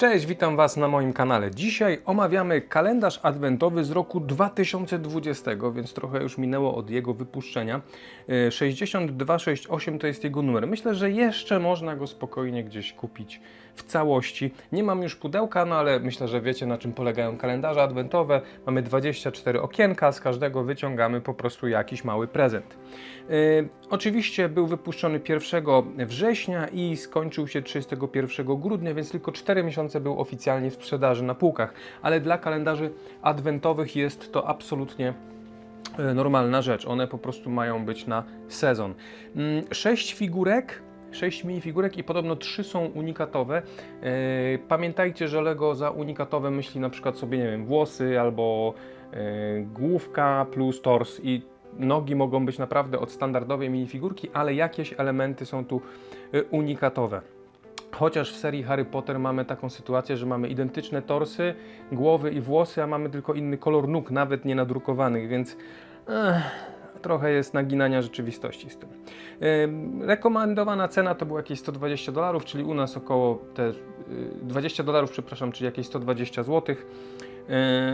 Cześć, witam Was na moim kanale. Dzisiaj omawiamy kalendarz adwentowy z roku 2020, więc trochę już minęło od jego wypuszczenia. E, 6268 to jest jego numer. Myślę, że jeszcze można go spokojnie gdzieś kupić w całości. Nie mam już pudełka, no ale myślę, że wiecie na czym polegają kalendarze adwentowe. Mamy 24 okienka, z każdego wyciągamy po prostu jakiś mały prezent. E, Oczywiście był wypuszczony 1 września i skończył się 31 grudnia, więc tylko 4 miesiące był oficjalnie w sprzedaży na półkach, ale dla kalendarzy adwentowych jest to absolutnie e, normalna rzecz. One po prostu mają być na sezon. 6 figurek. 6 minifigurek i podobno 3 są unikatowe. E, Pamiętajcie, że Lego za unikatowe myśli na przykład sobie, nie wiem, włosy albo e, główka plus tors i nogi mogą być naprawdę od standardowej minifigurki, ale jakieś elementy są tu y, unikatowe. Chociaż w serii Harry Potter mamy taką sytuację, że mamy identyczne torsy, głowy i włosy, a mamy tylko inny kolor nóg, nawet nie nadrukowanych, więc eh, trochę jest naginania rzeczywistości z tym. Ym, rekomendowana cena to było jakieś 120 dolarów, czyli u nas około te y, 20 dolarów, przepraszam, czyli jakieś 120 złotych.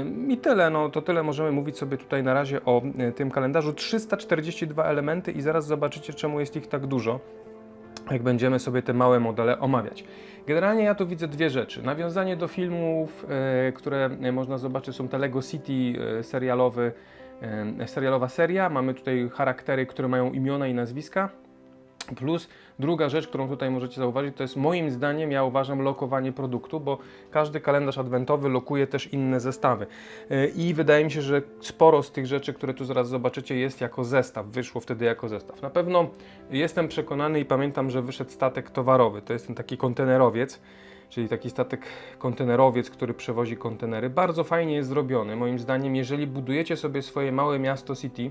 Ym, I tyle, no to tyle możemy mówić sobie tutaj na razie o y, tym kalendarzu. 342 elementy i zaraz zobaczycie czemu jest ich tak dużo, jak będziemy sobie te małe modele omawiać. Generalnie ja tu widzę dwie rzeczy. Nawiązanie do filmów, y, które y, można zobaczyć, są te Lego City y, serialowy, y, serialowa seria. Mamy tutaj charaktery, które mają imiona i nazwiska. Plus druga rzecz, którą tutaj możecie zauważyć, to jest moim zdaniem, ja uważam, lokowanie produktu, bo każdy kalendarz adwentowy lokuje też inne zestawy. Yy, I wydaje mi się, że sporo z tych rzeczy, które tu zaraz zobaczycie, jest jako zestaw, wyszło wtedy jako zestaw. Na pewno jestem przekonany i pamiętam, że wyszedł statek towarowy, to jest ten taki kontenerowiec, czyli taki statek kontenerowiec, który przewozi kontenery. Bardzo fajnie jest zrobiony, moim zdaniem, jeżeli budujecie sobie swoje małe miasto City,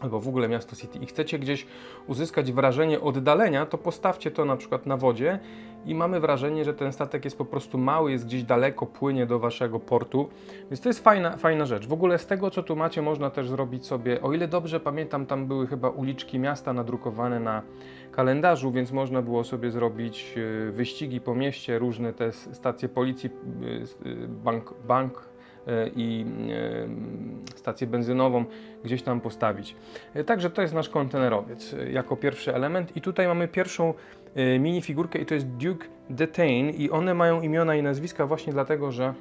albo w ogóle miasto City i chcecie gdzieś uzyskać wrażenie oddalenia, to postawcie to na przykład na wodzie i mamy wrażenie, że ten statek jest po prostu mały, jest gdzieś daleko, płynie do waszego portu. Więc to jest fajna, fajna rzecz. W ogóle z tego, co tu macie, można też zrobić sobie, o ile dobrze pamiętam, tam były chyba uliczki miasta nadrukowane na kalendarzu, więc można było sobie zrobić y, wyścigi po mieście, różne te stacje policji, y, y, bank, bank e, i e, stację benzynową gdzieś tam postawić. E, Także to jest nasz kontenerowiec e, jako pierwszy element i tutaj mamy pierwszą e, minifigurkę i to jest Duke Detain i one mają imiona i nazwiska właśnie dlatego, że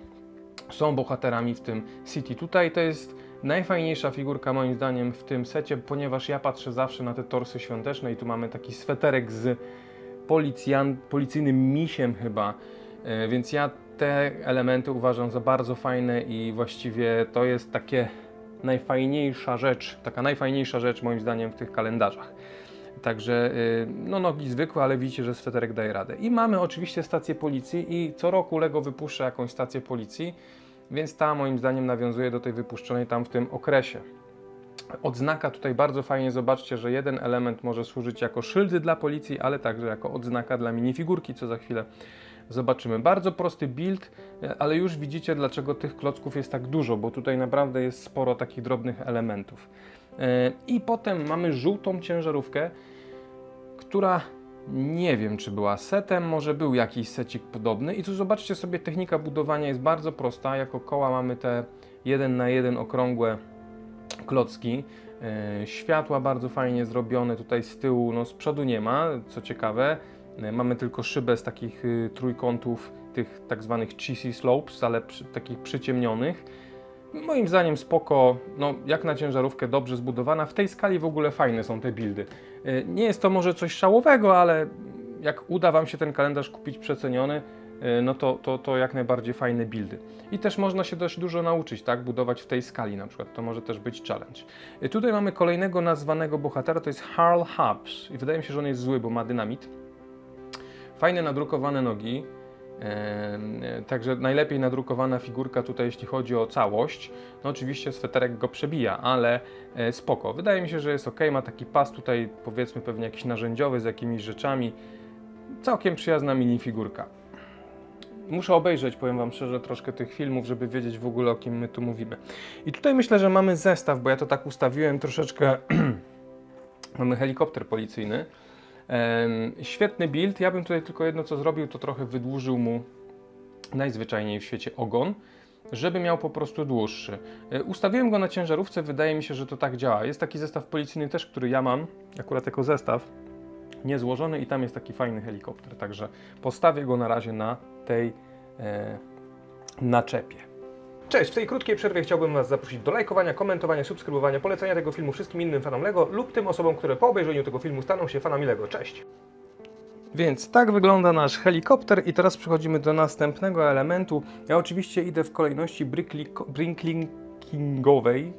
są bohaterami w tym City. Tutaj to jest najfajniejsza figurka moim zdaniem w tym secie, ponieważ ja patrzę zawsze na te torsy świąteczne i tu mamy taki sweterek z policjan, policyjnym misiem chyba, E, więc ja te elementy uważam za bardzo fajne i właściwie to jest takie najfajniejsza rzecz, taka najfajniejsza rzecz moim zdaniem w tych kalendarzach. Także y, no nogi zwykłe, ale widzicie, że sweterek daje radę. I mamy oczywiście stację policji i co roku Lego wypuszcza jakąś stację policji, więc ta moim zdaniem nawiązuje do tej wypuszczonej tam w tym okresie. Odznaka tutaj bardzo fajnie, zobaczcie, że jeden element może służyć jako szyld dla policji, ale także jako odznaka dla minifigurki, co za chwilę zobaczymy. Bardzo prosty build, e, ale już widzicie dlaczego tych klocków jest tak dużo, bo tutaj naprawdę jest sporo takich drobnych elementów. E, I potem mamy żółtą ciężarówkę, która nie wiem czy była setem, może był jakiś secik podobny. I tu zobaczcie sobie, technika budowania jest bardzo prosta. Jako koła mamy te 1 na 1 okrągłe klocki. E, Światła bardzo fajnie zrobione, tutaj z tyłu, no z przodu nie ma, co ciekawe. E, Mamy tylko szybę z takich y, trójkątów, tych tak zwanych cheesy slopes, ale przy, takich przyciemnionych. Moim zdaniem spoko, no jak na ciężarówkę dobrze zbudowana. W tej skali w ogóle fajne są te buildy. E, Nie jest to może coś szałowego, ale jak uda Wam się ten kalendarz kupić przeceniony, e, no to, to, to jak najbardziej fajne buildy. I też można się dość dużo nauczyć, tak? Budować w tej skali na przykład. To może też być challenge. Tutaj mamy kolejnego nazwanego bohatera, to jest Harl Hubs. I wydaje mi się, że on jest zły, bo ma dynamit. Fajne nadrukowane nogi. E, Także najlepiej nadrukowana figurka tutaj, jeśli chodzi o całość. No oczywiście sweterek go przebija, ale e, spoko. Wydaje mi się, że jest ok. Ma taki pas tutaj, powiedzmy pewnie jakiś narzędziowy z jakimiś rzeczami. Całkiem przyjazna minifigurka. Muszę obejrzeć, powiem Wam szczerze, troszkę tych filmów, żeby wiedzieć w ogóle o kim my tu mówimy. I tutaj myślę, że mamy zestaw, bo ja to tak ustawiłem troszeczkę. mamy helikopter policyjny. Świetny build. Ja bym tutaj tylko jedno co zrobił, to trochę wydłużył mu najzwyczajniej w świecie ogon, żeby miał po prostu dłuższy. E, Ustawiłem go na ciężarówce, wydaje mi się, że to tak działa. Jest taki zestaw policyjny też, który ja mam, akurat jako zestaw, niezłożony i tam jest taki fajny helikopter, także postawię go na razie na tej e, naczepie. Cześć, w tej krótkiej przerwie chciałbym Was zaprosić do lajkowania, komentowania, subskrybowania, polecania tego filmu wszystkim innym fanom LEGO lub tym osobom, które po obejrzeniu tego filmu staną się fanami LEGO. Cześć! Więc tak wygląda nasz helikopter i teraz przechodzimy do następnego elementu. Ja oczywiście idę w kolejności bricklinkingowej.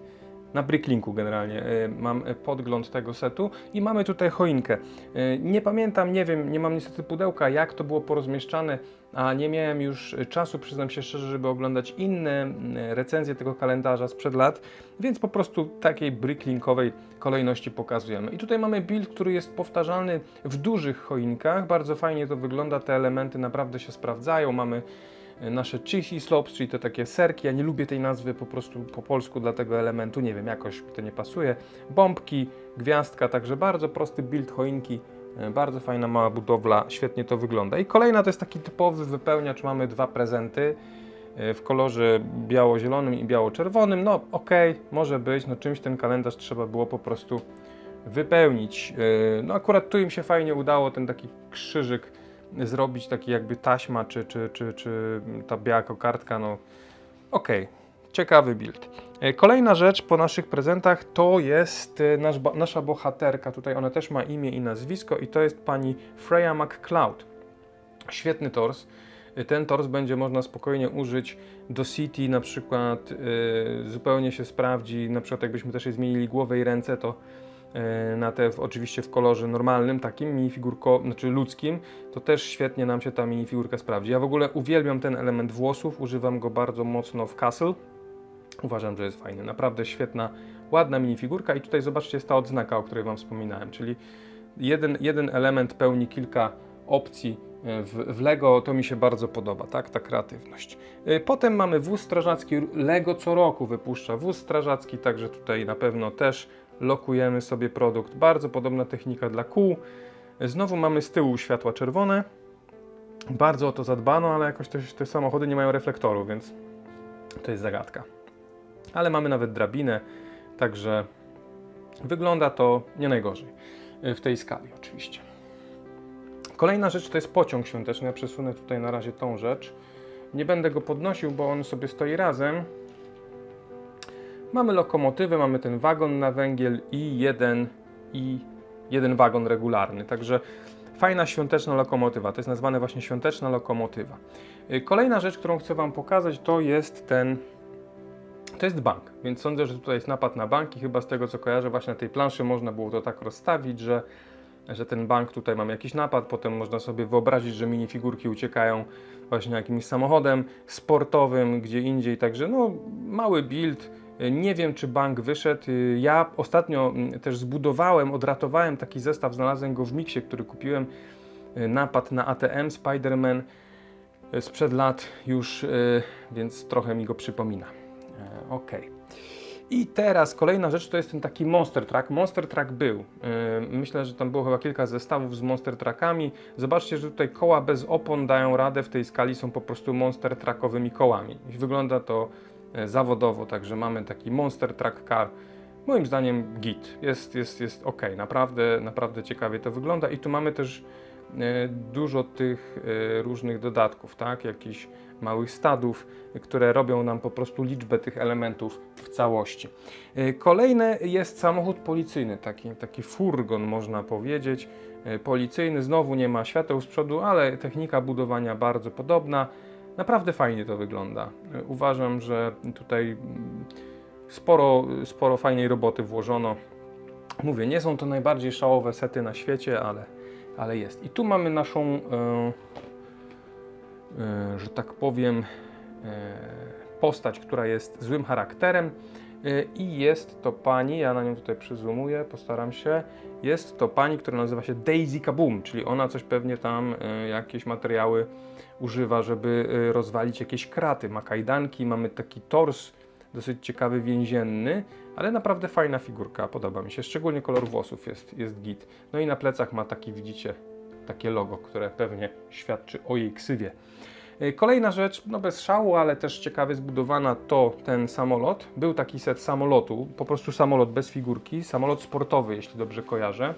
Na bricklinku generalnie y, mam y, podgląd tego setu i mamy tutaj choinkę. Y, Nie pamiętam, nie wiem, nie mam niestety pudełka, jak to było porozmieszczane, a nie miałem już czasu, przyznam się szczerze, żeby oglądać inne recenzje tego kalendarza sprzed lat, więc po prostu takiej bricklinkowej kolejności pokazujemy. I tutaj mamy build, który jest powtarzalny w dużych choinkach. Bardzo fajnie to wygląda, te elementy naprawdę się sprawdzają. Mamy nasze cheesy slopes, czyli te takie serki. Ja nie lubię tej nazwy po prostu po polsku dla tego elementu, nie wiem, jakoś mi to nie pasuje. Bombki, gwiazdka, także bardzo prosty build choinki. e, Bardzo fajna mała budowla, świetnie to wygląda. I kolejna to jest taki typowy wypełniacz. Mamy dwa prezenty e, w kolorze biało-zielonym i biało-czerwonym. No okej, może być, no czymś ten kalendarz trzeba było po prostu wypełnić. E, No akurat tu im się fajnie udało ten taki krzyżyk zrobić, taki jakby taśma, czy, czy, czy, czy ta biała kokardka, no okej, ciekawy build. E, Kolejna rzecz po naszych prezentach to jest e, nasz, nasza bohaterka, tutaj ona też ma imię i nazwisko i to jest pani Freya McCloud. Świetny tors. E, Ten tors będzie można spokojnie użyć do City, na przykład e, zupełnie się sprawdzi, na przykład jakbyśmy też jej zmienili głowę i ręce, to na te oczywiście w kolorze normalnym, takim minifigurko, znaczy ludzkim, to też świetnie nam się ta minifigurka sprawdzi. Ja w ogóle uwielbiam ten element włosów, używam go bardzo mocno w Castle. Uważam, że jest fajny. Naprawdę świetna, ładna minifigurka i tutaj zobaczcie jest ta odznaka, o której Wam wspominałem, czyli jeden, jeden element pełni kilka opcji e, w, w Lego, to mi się bardzo podoba, tak, ta kreatywność. E, Potem mamy wóz strażacki, Lego co roku wypuszcza wóz strażacki, także tutaj na pewno też lokujemy sobie produkt. Bardzo podobna technika dla kół. Znowu mamy z tyłu światła czerwone. Bardzo o to zadbano, ale jakoś te, te samochody nie mają reflektoru, więc to jest zagadka. Ale mamy nawet drabinę, także wygląda to nie najgorzej. Y, W tej skali oczywiście. Kolejna rzecz to jest pociąg świąteczny. Ja przesunę tutaj na razie tą rzecz. Nie będę go podnosił, bo on sobie stoi razem. Mamy lokomotywę, mamy ten wagon na węgiel i jeden, i jeden wagon regularny. Także fajna świąteczna lokomotywa. To jest nazwane właśnie świąteczna lokomotywa. Y, Kolejna rzecz, którą chcę Wam pokazać, to jest ten to jest bank, więc sądzę, że tutaj jest napad na banki. Chyba z tego co kojarzę, właśnie na tej planszy można było to tak rozstawić, że, że ten bank tutaj mam jakiś napad. Potem można sobie wyobrazić, że minifigurki uciekają właśnie jakimś samochodem sportowym, gdzie indziej. Także no, mały build. Nie wiem, czy bank wyszedł. Ja ostatnio mm, też zbudowałem, odratowałem taki zestaw, znalazłem go w miksie, który kupiłem. Napad na ATM Spider-Man sprzed lat już, y, więc trochę mi go przypomina. E, Ok. I teraz kolejna rzecz to jest ten taki Monster Truck. Monster Truck był. E, Myślę, że tam było chyba kilka zestawów z Monster Truckami. Zobaczcie, że tutaj koła bez opon dają radę w tej skali, są po prostu Monster Truckowymi kołami. Wygląda to zawodowo, także mamy taki Monster Truck Car. Moim zdaniem git. Jest, jest, jest ok. Naprawdę, naprawdę ciekawie to wygląda. I tu mamy też e, dużo tych e, różnych dodatków, tak? Jakichś małych stadów, e, które robią nam po prostu liczbę tych elementów w całości. E, Kolejny jest samochód policyjny, taki, taki furgon można powiedzieć. E, Policyjny, znowu nie ma świateł z przodu, ale technika budowania bardzo podobna. Naprawdę fajnie to wygląda. Uważam, że tutaj mm, sporo, sporo fajnej roboty włożono. Mówię, nie są to najbardziej szałowe sety na świecie, ale, ale jest. I tu mamy naszą, e, e, że tak powiem, e, postać, która jest złym charakterem. E, I jest to pani, ja na nią tutaj przyzumuję, postaram się. Jest to pani, która nazywa się Daisy Kaboom, czyli ona coś pewnie tam, e, jakieś materiały używa, żeby e, rozwalić jakieś kraty. Ma kajdanki, mamy taki tors dosyć ciekawy, więzienny, ale naprawdę fajna figurka, podoba mi się. Szczególnie kolor włosów jest, jest git. No i na plecach ma taki, widzicie, takie logo, które pewnie świadczy o jej ksywie. Y, Kolejna rzecz, no bez szału, ale też ciekawie zbudowana, to ten samolot. Był taki set samolotu, po prostu samolot bez figurki, samolot sportowy, jeśli dobrze kojarzę.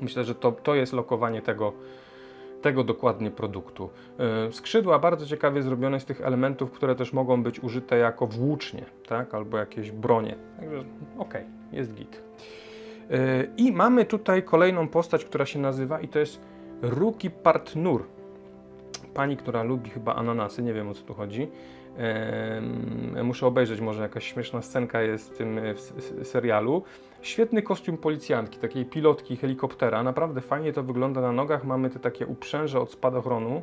Myślę, że to, to jest lokowanie tego, tego dokładnie produktu. Yy, Skrzydła bardzo ciekawie zrobione z tych elementów, które też mogą być użyte jako włócznie, tak? albo jakieś bronie. Także okej, jest git. Yy, I mamy tutaj kolejną postać, która się nazywa i to jest Ruki Partnur. Pani, która lubi chyba ananasy, nie wiem o co tu chodzi. Muszę obejrzeć, może jakaś śmieszna scenka jest w tym e, w serialu. Świetny kostium policjantki, takiej pilotki helikoptera. Naprawdę fajnie to wygląda na nogach. Mamy te takie uprzęże od spadochronu.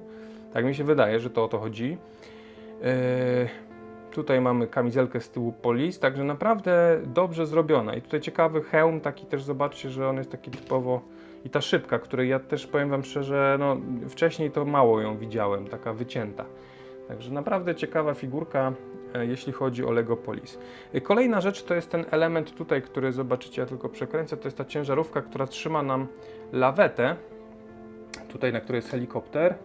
Tak mi się wydaje, że to o to chodzi. E, Tutaj mamy kamizelkę z tyłu polis, także naprawdę dobrze zrobiona. I tutaj ciekawy hełm, taki też zobaczcie, że on jest taki typowo. I ta szybka, której ja też powiem Wam szczerze, no wcześniej to mało ją widziałem, taka wycięta. Także naprawdę ciekawa figurka, e, jeśli chodzi o Lego Polis. E, Kolejna rzecz to jest ten element tutaj, który zobaczycie, ja tylko przekręcę, to jest ta ciężarówka, która trzyma nam lawetę, tutaj na której jest helikopter.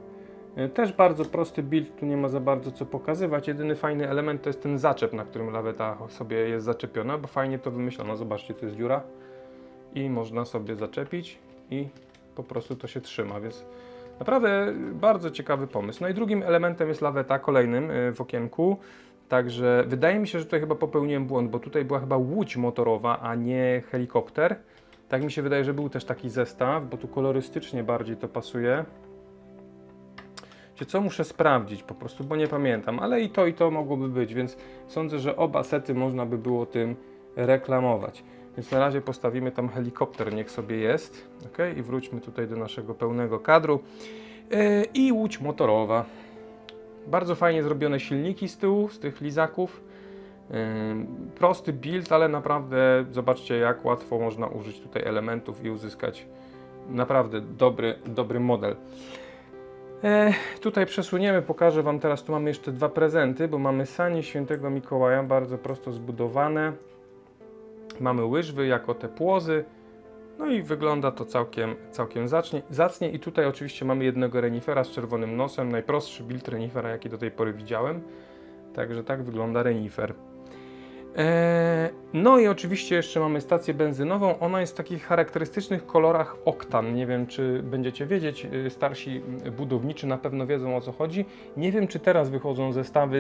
E, Też bardzo prosty build, tu nie ma za bardzo co pokazywać. Jedyny fajny element to jest ten zaczep, na którym laweta sobie jest zaczepiona, bo fajnie to wymyślono. Zobaczcie, tu jest dziura i można sobie zaczepić i po prostu to się trzyma, więc naprawdę bardzo ciekawy pomysł. No i drugim elementem jest laweta, kolejnym y, w okienku. Także wydaje mi się, że tutaj chyba popełniłem błąd, bo tutaj była chyba łódź motorowa, a nie helikopter. Tak mi się wydaje, że był też taki zestaw, bo tu kolorystycznie bardziej to pasuje. Wiecie Co muszę sprawdzić po prostu, bo nie pamiętam, ale i to i to mogłoby być, więc sądzę, że oba sety można by było tym reklamować. Więc na razie postawimy tam helikopter, niech sobie jest. ok? I wróćmy tutaj do naszego pełnego kadru. Yy, I łódź motorowa. Bardzo fajnie zrobione silniki z tyłu, z tych lizaków. Yy, prosty build, ale naprawdę zobaczcie, jak łatwo można użyć tutaj elementów i uzyskać naprawdę dobry, dobry model. E, tutaj przesuniemy, pokażę Wam teraz, tu mamy jeszcze dwa prezenty, bo mamy sanie świętego Mikołaja, bardzo prosto zbudowane. Mamy łyżwy jako te płozy, no i wygląda to całkiem, całkiem zacnie, zacnie. I tutaj oczywiście mamy jednego renifera z czerwonym nosem, najprostszy build renifera, jaki do tej pory widziałem. Także tak wygląda renifer. Eee, no i oczywiście jeszcze mamy stację benzynową. Ona jest w takich charakterystycznych kolorach oktan. Nie wiem, czy będziecie wiedzieć, y, starsi budowniczy na pewno wiedzą o co chodzi. Nie wiem, czy teraz wychodzą zestawy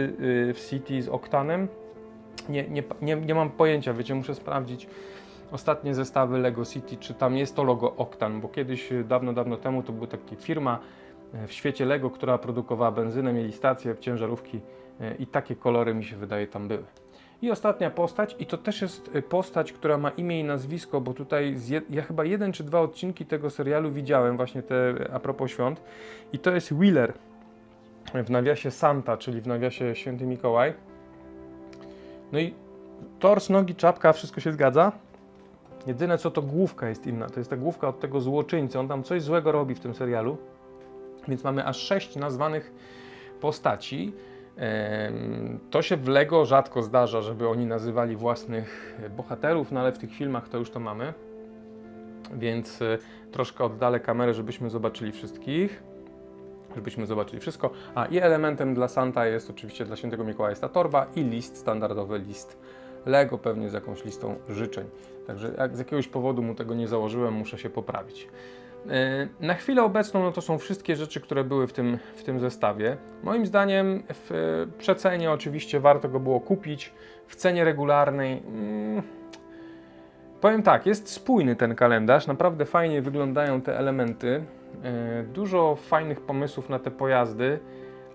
y, w City z oktanem. Nie, nie, nie, nie mam pojęcia, wiecie, muszę sprawdzić ostatnie zestawy Lego City, czy tam jest to logo Oktan, bo kiedyś, y, dawno, dawno temu, to była taka firma y, w świecie Lego, która produkowała benzynę, mieli stacje, ciężarówki y, i takie kolory mi się wydaje tam były. I ostatnia postać, i to też jest postać, która ma imię i nazwisko, bo tutaj ja chyba jeden czy dwa odcinki tego serialu widziałem, właśnie te a propos świąt, i to jest Wheeler w nawiasie Santa, czyli w nawiasie Święty Mikołaj. No i tors, nogi, czapka, wszystko się zgadza. Jedyne co to główka jest inna, to jest ta główka od tego złoczyńcy, on tam coś złego robi w tym serialu. Więc mamy aż sześć nazwanych postaci. To się w Lego rzadko zdarza, żeby oni nazywali własnych bohaterów, no ale w tych filmach to już to mamy. Więc e, troszkę oddalę kamerę, żebyśmy zobaczyli wszystkich. Żebyśmy zobaczyli wszystko. A i elementem dla Santa jest oczywiście dla świętego Mikołaja jest ta torba i list, standardowy list Lego, pewnie z jakąś listą życzeń. Także jak z jakiegoś powodu mu tego nie założyłem, muszę się poprawić. E, Na chwilę obecną no to są wszystkie rzeczy, które były w tym, w tym zestawie. Moim zdaniem w przecenie oczywiście warto go było kupić. W cenie regularnej mm, powiem tak, jest spójny ten kalendarz, naprawdę fajnie wyglądają te elementy. E, Dużo fajnych pomysłów na te pojazdy,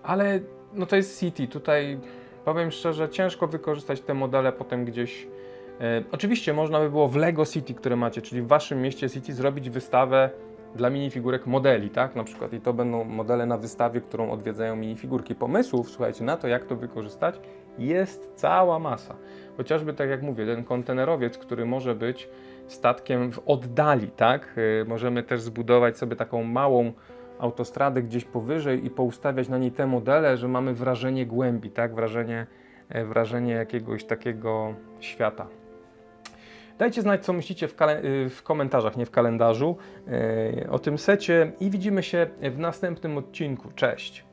ale no to jest City. Tutaj powiem szczerze, ciężko wykorzystać te modele potem gdzieś. E, oczywiście można by było w Lego City, które macie, czyli w waszym mieście City, zrobić wystawę dla minifigurek modeli, tak? Na przykład i to będą modele na wystawie, którą odwiedzają minifigurki. Pomysłów, słuchajcie, na to jak to wykorzystać jest cała masa. Chociażby tak jak mówię, ten kontenerowiec, który może być statkiem w oddali, tak? Y, Możemy też zbudować sobie taką małą autostradę gdzieś powyżej i poustawiać na niej te modele, że mamy wrażenie głębi, tak? Wrażenie, e, wrażenie jakiegoś takiego świata. Dajcie znać, co myślicie w, y, w komentarzach, nie w kalendarzu, y, o tym secie i widzimy się w następnym odcinku. Cześć!